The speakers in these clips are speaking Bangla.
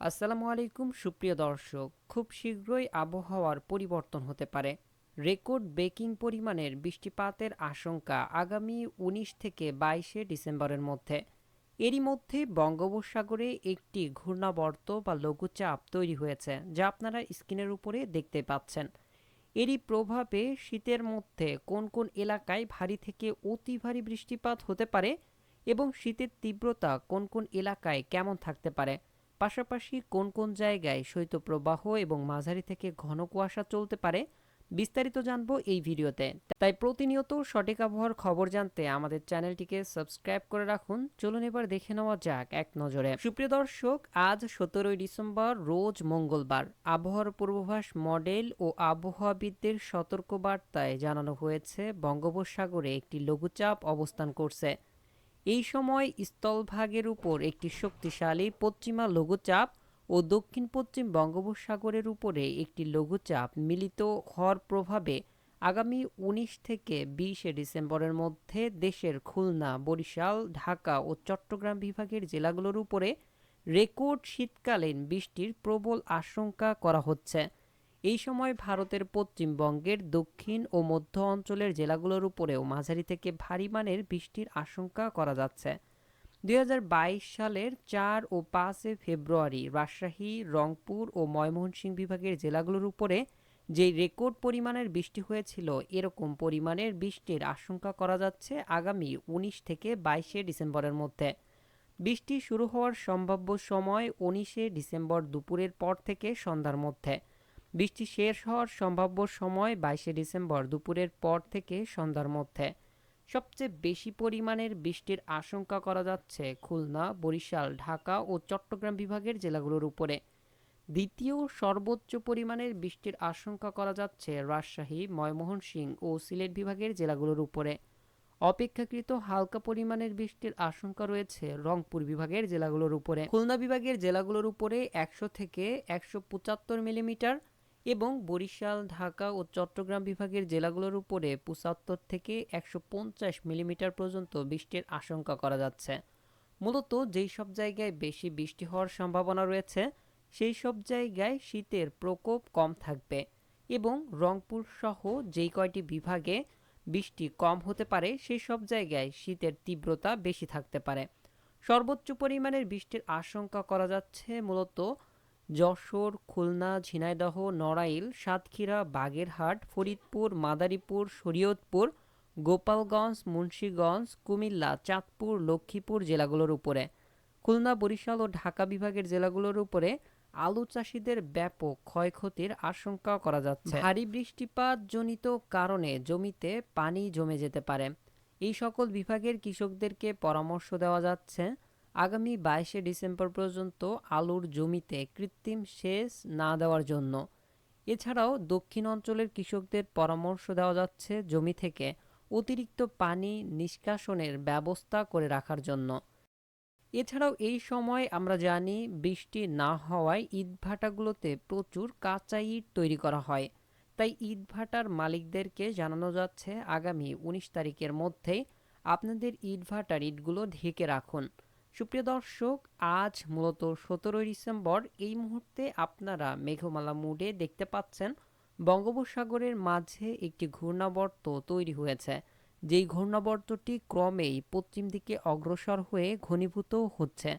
আসসালামু আলাইকুম, সুপ্রিয় দর্শক। খুব শীঘ্রই আবহাওয়ার পরিবর্তন হতে পারে। রেকর্ড বেকিং পরিমাণের বৃষ্টিপাতের আশঙ্কা আগামী উনিশ থেকে বাইশে ডিসেম্বরের মধ্যে। এরই মধ্যে বঙ্গোপসাগরে একটি ঘূর্ণাবর্ত বা লঘুচাপ তৈরি হয়েছে, যা আপনারা স্ক্রিনের উপরে দেখতে পাচ্ছেন। এরই প্রভাবে শীতের মধ্যে কোন কোন এলাকায় ভারী থেকে অতি ভারী বৃষ্টিপাত হতে পারে এবং শীতের তীব্রতা কোন কোন এলাকায় কেমন থাকতে পারে পাশাপাশি কোন কোন জায়গায় শৈত্যপ্রবাহ এবং মাঝারি থেকে ঘন কুয়াশা চলতে পারে, বিস্তারিত জানব এই ভিডিওতে। তাই প্রতিনিয়ত সঠিক আবহাওয়ার খবর জানতে আমাদের চ্যানেলটিকে সাবস্ক্রাইব করে রাখুন। চলুন এবার দেখে নেওয়া যাক এক নজরে। সুপ্রিয় দর্শক, আজ সতেরোই ডিসেম্বর, রোজ মঙ্গলবার। আবহাওয়ার পূর্বাভাস মডেল ও আবহাওয়াবিদদের সতর্কবার্তায় জানানো হয়েছে, বঙ্গোপসাগরে একটি লঘুচাপ অবস্থান করছে। এই সময় স্থলভাগের উপর একটি শক্তিশালী পশ্চিমা লঘুচাপ ও দক্ষিণ পশ্চিম বঙ্গোপসাগরের উপরে একটি লঘুচাপ মিলিত হওয়ার প্রভাবে আগামী উনিশ থেকে বিশে ডিসেম্বরের মধ্যে দেশের খুলনা, বরিশাল, ঢাকা ও চট্টগ্রাম বিভাগের জেলাগুলোর উপরে রেকর্ড শীতকালীন বৃষ্টির প্রবল আশঙ্কা করা হচ্ছে। এই সময় ভারতের পশ্চিমবঙ্গের দক্ষিণ ও মধ্য অঞ্চলের জেলাগুলোর উপরেও মাঝারি থেকে ভারী মানের বৃষ্টির আশঙ্কা করা যাচ্ছে। দু হাজার বাইশ সালের চার ও পাঁচে ফেব্রুয়ারি রাজশাহী, রংপুর ও ময়মনসিংহ বিভাগের জেলাগুলোর উপরে যে রেকর্ড পরিমাণের বৃষ্টি হয়েছিল, এরকম পরিমাণের বৃষ্টির আশঙ্কা করা যাচ্ছে আগামী উনিশ থেকে বাইশে ডিসেম্বরের মধ্যে। বৃষ্টি শুরু হওয়ার সম্ভাব্য সময় উনিশে ডিসেম্বর দুপুরের পর থেকে সন্ধ্যার মধ্যে। বৃষ্টি শেষ হওয়ার সম্ভাব্য সময় বাইশে ডিসেম্বর দুপুরের পর থেকে সন্ধ্যার মধ্যে। সবচেয়ে বেশি পরিমাণের বৃষ্টির আশঙ্কা করা যাচ্ছে খুলনা, বরিশাল, ঢাকা ও চট্টগ্রাম বিভাগের জেলাগুলোর উপরে। দ্বিতীয় সর্বোচ্চ পরিমাণের বৃষ্টির আশঙ্কা করা যাচ্ছে রাজশাহী, ময়মনসিংহ ও সিলেট বিভাগের জেলাগুলোর উপরে। অপেক্ষাকৃত হালকা পরিমাণের বৃষ্টির আশঙ্কা রয়েছে রংপুর বিভাগের জেলাগুলোর উপরে। খুলনা বিভাগের জেলাগুলোর উপরে একশো থেকে একশো পঁচাত্তর মিলিমিটার এবং বরিশাল, ঢাকা ও চট্টগ্রাম বিভাগের জেলাগুলোর উপরে পঁচাত্তর থেকে একশো পঞ্চাশ মিলিমিটার পর্যন্ত বৃষ্টির আশঙ্কা করা যাচ্ছে। মূলত যেই সব জায়গায় বেশি বৃষ্টি হওয়ার সম্ভাবনা রয়েছে, সেই সব জায়গায় শীতের প্রকোপ কম থাকবে এবং রংপুর সহ যেই কয়টি বিভাগে বৃষ্টি কম হতে পারে, সেই সব জায়গায় শীতের তীব্রতা বেশি থাকতে পারে। সর্বোচ্চ পরিমাণের বৃষ্টির আশঙ্কা করা যাচ্ছে মূলত যশোর, খুলনা, ঝিনাইদহ, নড়াইল, সাতক্ষীরা, বাগেরহাট, ফরিদপুর, মাদারীপুর, শরীয়তপুর, গোপালগঞ্জ, মুন্সীগঞ্জ, কুমিল্লা, চাঁদপুর, লক্ষ্মীপুর জেলাগুলোর উপরে। খুলনা, বরিশাল ও ঢাকা বিভাগের জেলাগুলোর উপরে আলু চাষিদের ব্যাপক ক্ষয়ক্ষতির আশঙ্কা করা যাচ্ছে। ভারী বৃষ্টিপাত জনিত কারণে জমিতে পানি জমে যেতে পারে। এই সকল বিভাগের কৃষকদেরকে পরামর্শ দেওয়া যাচ্ছে। আগামী বাইশে ডিসেম্বর পর্যন্ত আলুর জমিতে কৃত্রিম সেচ না দেওয়ার জন্য। এছাড়াও দক্ষিণ অঞ্চলের কৃষকদের পরামর্শ দেওয়া যাচ্ছে জমি থেকে অতিরিক্ত পানি নিষ্কাশনের ব্যবস্থা করে রাখার জন্য। এছাড়াও এই সময় আমরা জানি বৃষ্টি না হওয়ায় ইটভাটাগুলোতে প্রচুর কাঁচা ইট তৈরি করা হয়। তাই ইটভাটার মালিকদেরকে জানানো যাচ্ছে, আগামী উনিশ তারিখের মধ্যেই আপনাদের ইটভাটার ইটগুলো ঢেকে রাখুন। সুপ্রিয় দর্শক, আজ মূলত সতেরোই ডিসেম্বর। এই মুহূর্তে আপনারা মেঘমালা মুডে দেখতে পাচ্ছেন বঙ্গোপসাগরের মাঝে একটি ঘূর্ণাবর্ত তৈরি হয়েছে। যেই ঘূর্ণাবর্তটি ক্রমেই পশ্চিম দিকে অগ্রসর হয়ে ঘনীভূত হচ্ছে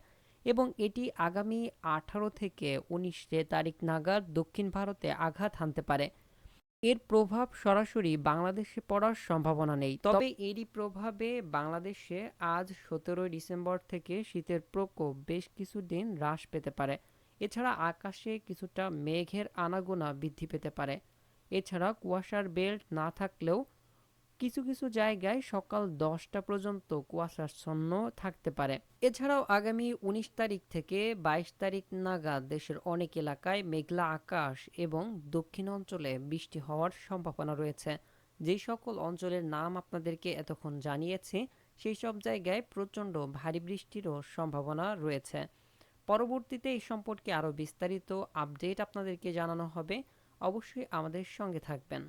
এবং এটি আগামী আঠারো থেকে উনিশে তারিখ নাগাদ দক্ষিণ ভারতে আঘাত হানতে পারে। এর প্রভাব সরাসরি বাংলাদেশে পড়ার সম্ভাবনা নেই। তবে এরই প্রভাবে বাংলাদেশে আজ সতেরোই ডিসেম্বর থেকে শীতের প্রকোপ বেশ কিছুদিন হ্রাস পেতে পারে। এছাড়া আকাশে কিছুটা মেঘের আনাগোনা বৃদ্ধি পেতে পারে। এছাড়া কুয়াশার বেল্ট না থাকলেও কিছু কিছু জায়গায় সকাল দশটা পর্যন্ত কুয়াশাচ্ছন্ন থাকতে পারে। এছাড়াও আগামী উনিশ তারিখ থেকে বাইশ তারিখ নাগাদ দেশের অনেক এলাকায় মেঘলা আকাশ এবং দক্ষিণ অঞ্চলে বৃষ্টি হওয়ার সম্ভাবনা রয়েছে। যেই সকল অঞ্চলের নাম আপনাদেরকে এতক্ষণ জানিয়েছি, সেই সব জায়গায় প্রচণ্ড ভারী বৃষ্টিরও সম্ভাবনা রয়েছে। পরবর্তীতে এই সম্পর্কে আরও বিস্তারিত আপডেট আপনাদেরকে জানানো হবে। অবশ্যই আমাদের সঙ্গে থাকবেন।